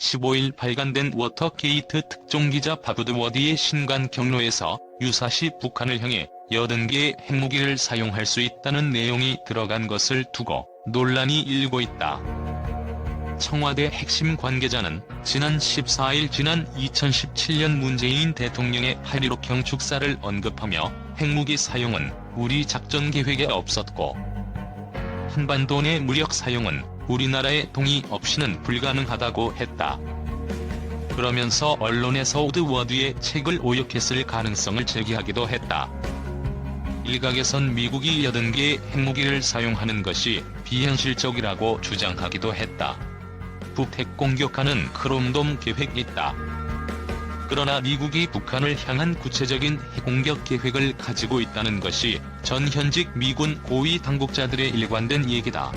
15일 발간된 워터게이트 특종기자 바브드 워디의 신간 경로에서 유사시 북한을 향해 80개의 핵무기를 사용할 수 있다는 내용이 들어간 것을 두고 논란이 일고 있다. 청와대 핵심 관계자는 지난 14일 지난 2017년 문재인 대통령의 8.15 경축사를 언급하며 핵무기 사용은 우리 작전 계획에 없었고 한반도 내 무력 사용은 우리나라의 동의 없이는 불가능하다고 했다. 그러면서 언론에서 우드워드의 책을 오역했을 가능성을 제기하기도 했다. 일각에선 미국이 80개의 핵무기를 사용하는 것이 비현실적이라고 주장하기도 했다. 북핵 공격하는 크롬돔 계획이 있다. 그러나 미국이 북한을 향한 구체적인 핵공격 계획을 가지고 있다는 것이 전 현직 미군 고위 당국자들의 일관된 얘기다.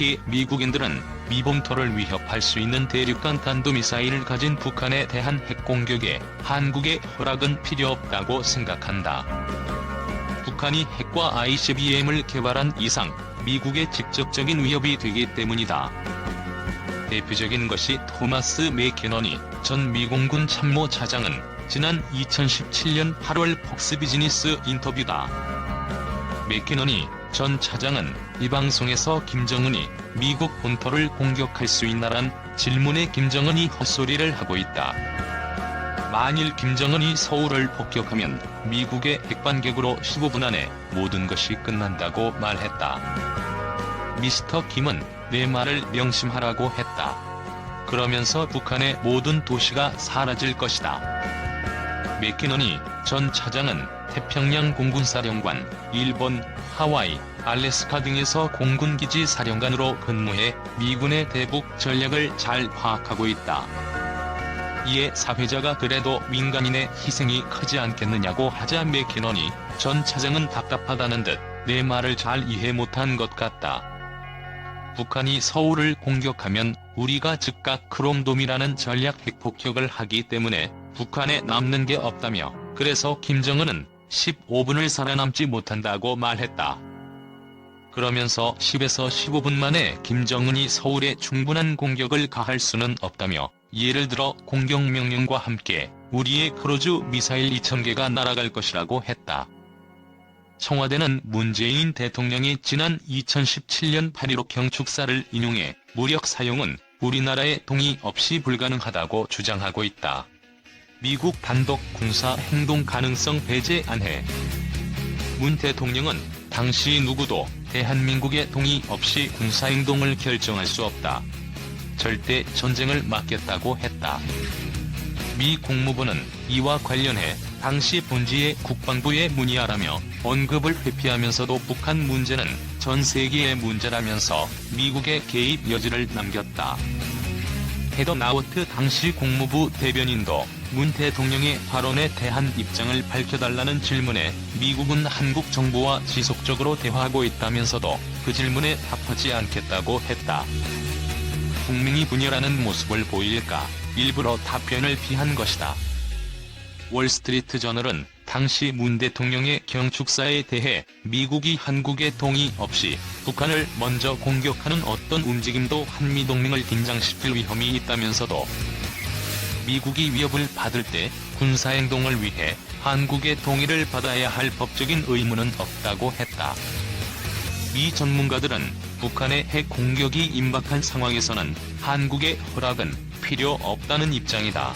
특히 미국인들은 미봉토를 위협할 수 있는 대륙간 탄도미사일을 가진 북한에 대한 핵공격에 한국의 허락은 필요 없다고 생각한다. 북한이 핵과 ICBM을 개발한 이상 미국의 직접적인 위협이 되기 때문이다. 대표적인 것이 토마스 맥케너니 전 미공군 참모 차장은 지난 2017년 8월 폭스 비즈니스 인터뷰다. 맥케너니 전 차장은 이 방송에서 김정은이 미국 본토를 공격할 수 있나란 질문에 김정은이 헛소리를 하고 있다. 만일 김정은이 서울을 폭격하면 미국의 핵반격으로 15분 안에 모든 것이 끝난다고 말했다. 미스터 김은 내 말을 명심하라고 했다. 그러면서 북한의 모든 도시가 사라질 것이다. 맥키너니 전 차장은 태평양 공군사령관, 일본, 하와이, 알래스카 등에서 공군기지 사령관으로 근무해 미군의 대북 전략을 잘 파악하고 있다. 이에 사회자가 그래도 민간인의 희생이 크지 않겠느냐고 하자 맥키너니 전 차장은 답답하다는 듯 내 말을 잘 이해 못한 것 같다. 북한이 서울을 공격하면 우리가 즉각 크롬돔이라는 전략 핵폭격을 하기 때문에 북한에 남는 게 없다며 그래서 김정은은 15분을 살아남지 못한다고 말했다. 그러면서 10에서 15분 만에 김정은이 서울에 충분한 공격을 가할 수는 없다며 예를 들어 공격 명령과 함께 우리의 크루즈 미사일 2,000개가 날아갈 것이라고 했다. 청와대는 문재인 대통령이 지난 2017년 8.15 경축사를 인용해 무력 사용은 우리나라의 동의 없이 불가능하다고 주장하고 있다. 미국 단독 군사 행동 가능성 배제 안해 문 대통령은 당시 누구도 대한민국의 동의 없이 군사 행동을 결정할 수 없다. 절대 전쟁을 막겠다고 했다. 미 국무부는 이와 관련해 당시 본지의 국방부에 문의하라며 언급을 회피하면서도 북한 문제는 전 세계의 문제라면서 미국의 개입 여지를 남겼다. 헤더 나우트 당시 국무부 대변인도 문 대통령의 발언에 대한 입장을 밝혀달라는 질문에 미국은 한국 정부와 지속적으로 대화하고 있다면서도 그 질문에 답하지 않겠다고 했다. 국민이 분열하는 모습을 보일까 일부러 답변을 피한 것이다. 월스트리트 저널은 당시 문 대통령의 경축사에 대해 미국이 한국의 동의 없이 북한을 먼저 공격하는 어떤 움직임도 한미동맹을 긴장시킬 위험이 있다면서도 미국이 위협을 받을 때 군사행동을 위해 한국의 동의를 받아야 할 법적인 의무는 없다고 했다. 미 전문가들은 북한의 핵 공격이 임박한 상황에서는 한국의 허락은 필요 없다는 입장이다.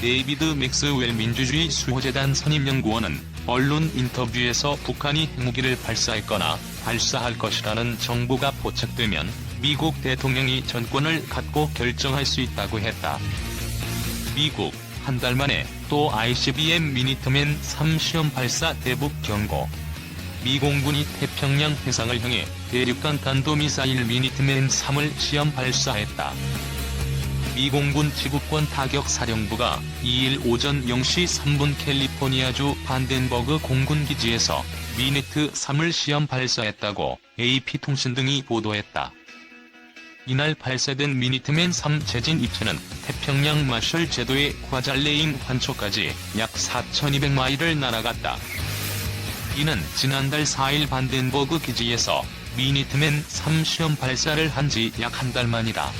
데이비드 맥스웰 민주주의 수호재단 선임연구원은 언론 인터뷰에서 북한이 핵무기를 발사했거나 발사할 것이라는 정보가 포착되면 미국 대통령이 전권을 갖고 결정할 수 있다고 했다. 미국, 한 달 만에 또 ICBM 미니트맨 3 시험 발사 대북 경고. 미 공군이 태평양 해상을 향해 대륙간 탄도미사일 미니트맨 3을 시험 발사했다. 미 공군 지구권 타격 사령부가 2일 오전 0시 3분 캘리포니아주 반덴버그 공군기지에서 미니트 3을 시험 발사했다고 AP통신 등이 보도했다. 이날 발사된 미니트맨 3 재진 입체는 태평양 마셜 제도의 과잘레임 환초까지 약 4,200마일을 날아갔다. 이는 지난달 4일 반덴버그 기지에서 미니트맨 3 시험 발사를 한 지 약 한 달 만이다.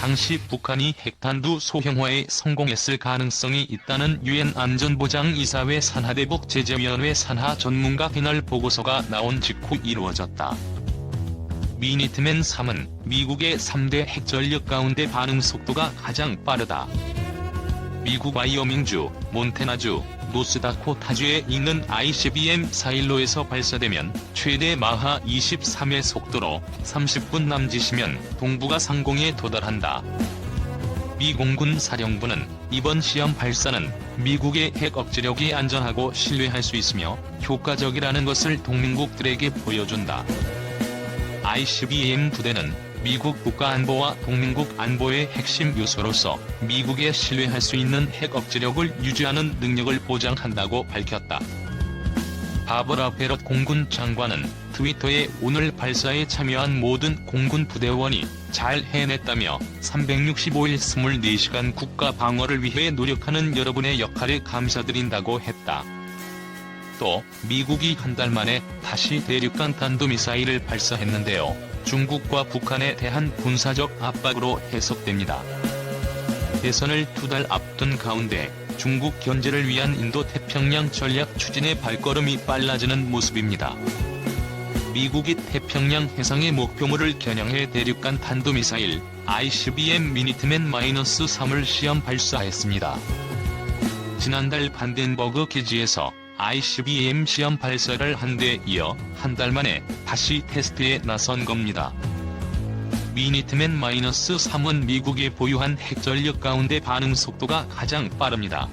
당시 북한이 핵탄두 소형화에 성공했을 가능성이 있다는 유엔 안전보장이사회 산하대북 제재위원회 산하 전문가 패널 보고서가 나온 직후 이루어졌다. 미니트맨 3은 미국의 3대 핵전력 가운데 반응 속도가 가장 빠르다. 미국 와이어밍주, 몬테나주, 노스다코타주에 있는 ICBM 4일로에서 발사되면 최대 마하 23의 속도로 30분 남짓이면 동부가 상공에 도달한다. 미 공군 사령부는 이번 시험 발사는 미국의 핵 억지력이 안전하고 신뢰할 수 있으며 효과적이라는 것을 동맹국들에게 보여준다. ICBM 부대는 미국 국가안보와 동맹국 안보의 핵심 요소로서 미국에 신뢰할 수 있는 핵 억지력을 유지하는 능력을 보장한다고 밝혔다. 바버라 베럿 공군 장관은 트위터에 오늘 발사에 참여한 모든 공군 부대원이 잘 해냈다며 365일 24시간 국가 방어를 위해 노력하는 여러분의 역할에 감사드린다고 했다. 또 미국이 한 달 만에 다시 대륙간 탄도미사일을 발사했는데요. 중국과 북한에 대한 군사적 압박으로 해석됩니다. 대선을 두 달 앞둔 가운데 중국 견제를 위한 인도 태평양 전략 추진의 발걸음이 빨라지는 모습입니다. 미국이 태평양 해상의 목표물을 겨냥해 대륙간 탄도미사일 ICBM 미니트맨-3을 시험 발사했습니다. 지난달 반덴버그 기지에서 ICBM 시험 발사를 한 데 이어 한 달 만에 다시 테스트에 나선 겁니다. 미니트맨-3은 미국이 보유한 핵전력 가운데 반응 속도가 가장 빠릅니다.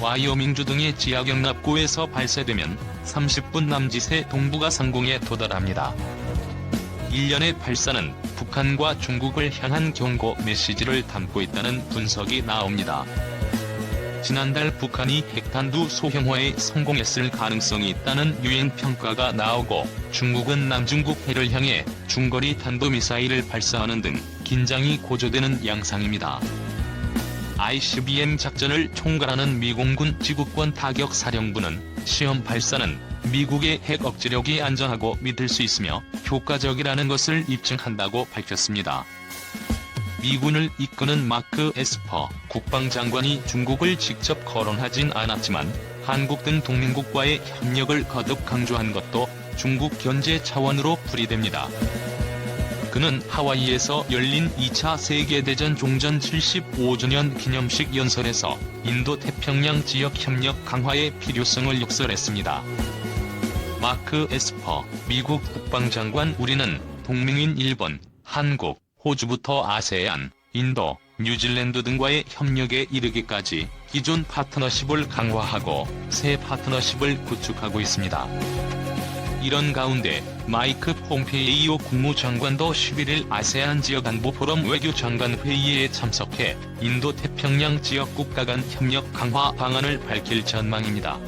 와이오밍주 등의 지하 경납고에서 발사되면 30분 남짓의 동부가 상공에 도달합니다. 일련의 발사는 북한과 중국을 향한 경고 메시지를 담고 있다는 분석이 나옵니다. 지난달 북한이 핵탄두 소형화에 성공했을 가능성이 있다는 유엔 평가가 나오고 중국은 남중국 해를 향해 중거리 탄도미사일을 발사하는 등 긴장이 고조되는 양상입니다. ICBM 작전을 총괄하는 미공군 지구권 타격 사령부는 시험 발사는 미국의 핵 억지력이 안전하고 믿을 수 있으며 효과적이라는 것을 입증한다고 밝혔습니다. 미군을 이끄는 마크 에스퍼 국방장관이 중국을 직접 거론하진 않았지만 한국 등 동맹국과의 협력을 거듭 강조한 것도 중국 견제 차원으로 풀이됩니다. 그는 하와이에서 열린 2차 세계대전 종전 75주년 기념식 연설에서 인도 태평양 지역 협력 강화의 필요성을 역설했습니다. 마크 에스퍼 미국 국방장관 우리는 동맹인 일본, 한국, 호주부터 아세안, 인도, 뉴질랜드 등과의 협력에 이르기까지 기존 파트너십을 강화하고 새 파트너십을 구축하고 있습니다. 이런 가운데 마이크 폼페이오 국무장관도 11일 아세안 지역 안보 포럼 외교장관 회의에 참석해 인도 태평양 지역 국가 간 협력 강화 방안을 밝힐 전망입니다.